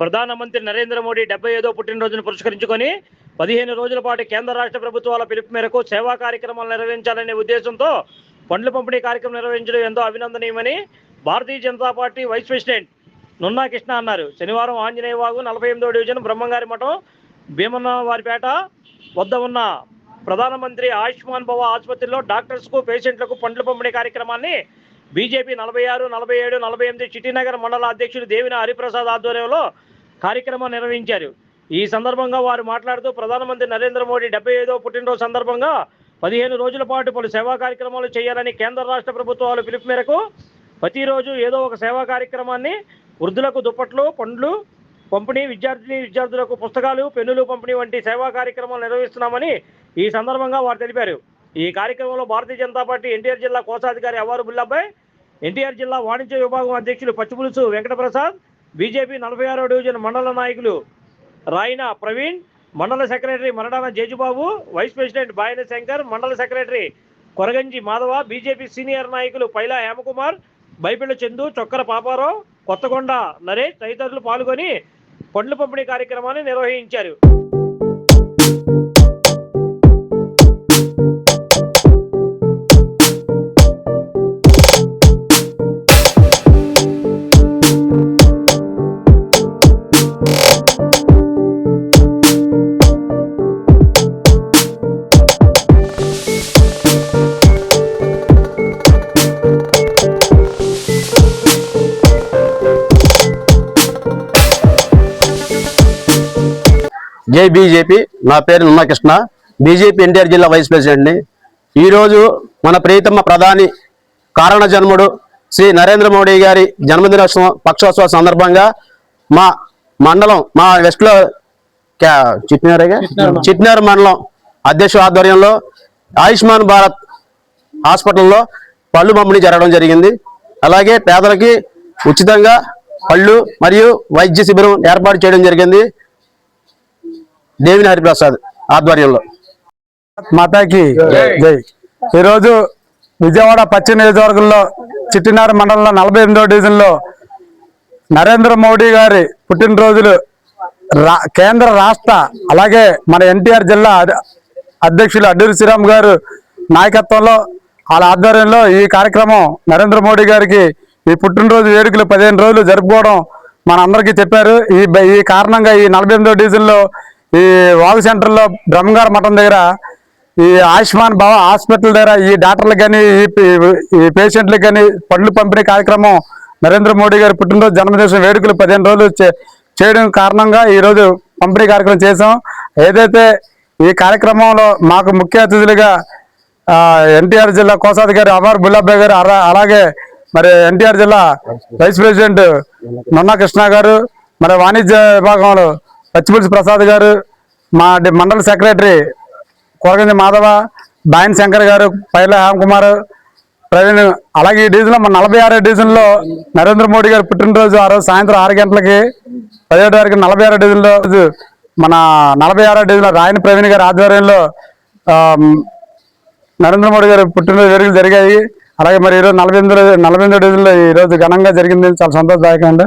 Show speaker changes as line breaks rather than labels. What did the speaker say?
ప్రధానమంత్రి నరేంద్ర మోడీ డెబ్బై ఐదో పుట్టినరోజును పురస్కరించుకొని పదిహేను రోజుల పాటు కేంద్ర రాష్ట్ర ప్రభుత్వాల పిలుపు మేరకు సేవా కార్యక్రమాలు నిర్వహించాలనే ఉద్దేశంతో పండ్ల పంపిణీ కార్యక్రమం నిర్వహించడం ఎంతో అభినందనీయమని Bharatiya Janata Party vice president Nunna Krishna అన్నారు. శనివారం ఆంజనేయ వాగు నలభై ఎనిమిదో డివిజన్ బ్రహ్మంగారి మఠం భీమన్నవారిపేట వద్ద ఉన్న ప్రధానమంత్రి ఆయుష్మాన్ భవ ఆసుపత్రిలో డాక్టర్స్కు పేషెంట్లకు పండ్ల పంపిణీ కార్యక్రమాన్ని బీజేపీ నలభై ఆరు నలభై ఏడు నలభై ఎనిమిది చిట్టినగర్ మండల అధ్యక్షుడు దేవిన హరిప్రసాద్ ఆధ్వర్యంలో కార్యక్రమం నిర్వహించారు. ఈ సందర్భంగా వారు మాట్లాడుతూ ప్రధానమంత్రి నరేంద్ర మోడీ డెబ్బై ఐదవ పుట్టినరోజు సందర్భంగా పదిహేను రోజుల పాటు పలు సేవా కార్యక్రమాలు చేయాలని కేంద్ర రాష్ట్ర ప్రభుత్వాలు పిలుపు మేరకు ప్రతిరోజు ఏదో ఒక సేవా కార్యక్రమాన్ని వృద్ధులకు దుప్పట్లు పండ్లు పంపిణీ విద్యార్థిని విద్యార్థులకు పుస్తకాలు పెన్నులు పంపిణీ వంటి సేవా కార్యక్రమాలు నిర్వహిస్తున్నామని ఈ సందర్భంగా వారు తెలిపారు. ఈ కార్యక్రమంలో భారతీయ జనతా పార్టీ ఎన్టీఆర్ జిల్లా కోశాధికారి అవ్వారు బుల్లాబాయ్ ఎన్టీఆర్ జిల్లా వాణిజ్య విభాగం అధ్యక్షులు పచ్చిపులుసు వెంకటప్రసాద్ బీజేపీ నలభై ఆరో డివిజన్ మండల నాయకులు రాయన ప్రవీణ్ మండల secretary Maradana Jejubabu vice president Bayana Shankar మండల secretary Koraganji Madhava BJP senior నాయకులు పైలా హేమకుమార్ బైపిళ్ళ చందు చొక్కర పాపారావు కొత్తగొండ నరేష్ తదితరులు పాల్గొని పండ్ల పంపిణీ కార్యక్రమాన్ని నిర్వహించారు.
జై బీజేపీ. నా పేరు నున్నా కృష్ణ బీజేపీ ఎన్టీఆర్ జిల్లా వైస్ ప్రెసిడెంట్ని. ఈరోజు మన ప్రియతమ ప్రధాని కారణ జన్ముడు శ్రీ నరేంద్ర మోడీ గారి జన్మదినోత్సవం పక్షోత్సవ సందర్భంగా మా మండలం మా వెస్ట్లో చిట్నారేగా చిట్నారు మండలం. అధ్యక్షుల ఆధ్వర్యంలో ఆయుష్మాన్ భారత్ హాస్పిటల్లో పళ్ళు పంపిణీ జరగడం జరిగింది. అలాగే పేదలకి ఉచితంగా పళ్ళు మరియు వైద్య శిబిరం ఏర్పాటు చేయడం జరిగింది. దేవిని హరిప్రసాద్ ఆధ్వర్యంలో.
మాతాకి జై. ఈరోజు విజయవాడ పశ్చిమ నియోజకవర్గంలో చిట్టినారు మండలంలో నలభై ఎనిమిదో డివిజన్లో నరేంద్ర మోడీ గారి పుట్టినరోజులు రా- కేంద్ర రాష్ట్ర అలాగే మన ఎన్టీఆర్ జిల్లా అధ- అధ్యక్షులు అడ్డూరి శ్రీరామ్ గారు నాయకత్వంలో వాళ్ళ ఆధ్వర్యంలో ఈ కార్యక్రమం నరేంద్ర మోడీ గారికి ఈ పుట్టినరోజు వేడుకలు పదిహేను రోజులు జరుపుకోవడం మన అందరికీ చెప్పారు. ఈ ఈ కారణంగా ఈ నలభై ఎనిమిదో డివిజన్లో ఈ వాగు సెంటర్లో బ్రహ్మగారి మఠం దగ్గర ఈ ఆయుష్మాన్ భవ హాస్పిటల్ దగ్గర ఈ డాక్టర్లకు కానీ ఈ ఈ పేషెంట్లకు కానీ పండ్లు పంపిణీ కార్యక్రమం నరేంద్ర మోడీ గారి పుట్టినరోజు జన్మదిన వేడుకలు పదిహేను రోజులు చే- చేయడం కారణంగా ఈరోజు పంపిణీ కార్యక్రమం చేసాం ఏదైతే ఈ కార్యక్రమంలో మాకు ముఖ్య అతిథులుగా ఎన్టీఆర్ జిల్లా కోశాధికారి అమర్ బుల్లాబాయ్ గారు అలాగే మరి ఎన్టీఆర్ జిల్లా వైస్ ప్రెసిడెంట్ నున్నా కృష్ణ గారు మరి వాణిజ్య విభాగంలో పచ్చిపులుసు ప్రసాద్ గారు మా మండల సెక్రటరీ కోరగంజ మాధవ బాయన్ శంకర్ గారు పైల హేమకుమార్ ప్రవీణ్ అలాగే ఈ డివిజన్లో మన నలభై ఆరో డివిజన్లో నరేంద్ర మోడీ గారు పుట్టినరోజు ఆ రోజు సాయంత్రం ఆరు గంటలకి పదిహేడు వరకు నలభై ఆరో డివిజన్లో రోజు మన నలభై ఆరో డివిజన్లో రాయని ప్రవీణ్ గారి ఆధ్వర్యంలో నరేంద్ర మోడీ గారు పుట్టినరోజు వేడుకలు జరిగాయి. అలాగే మరి ఈరోజు నలభై ఎనిమిది నలభై ఎనిమిదో డివిజన్లో ఈరోజు ఈ రోజు ఘనంగా జరిగింది. చాలా సంతోషదాయకంగా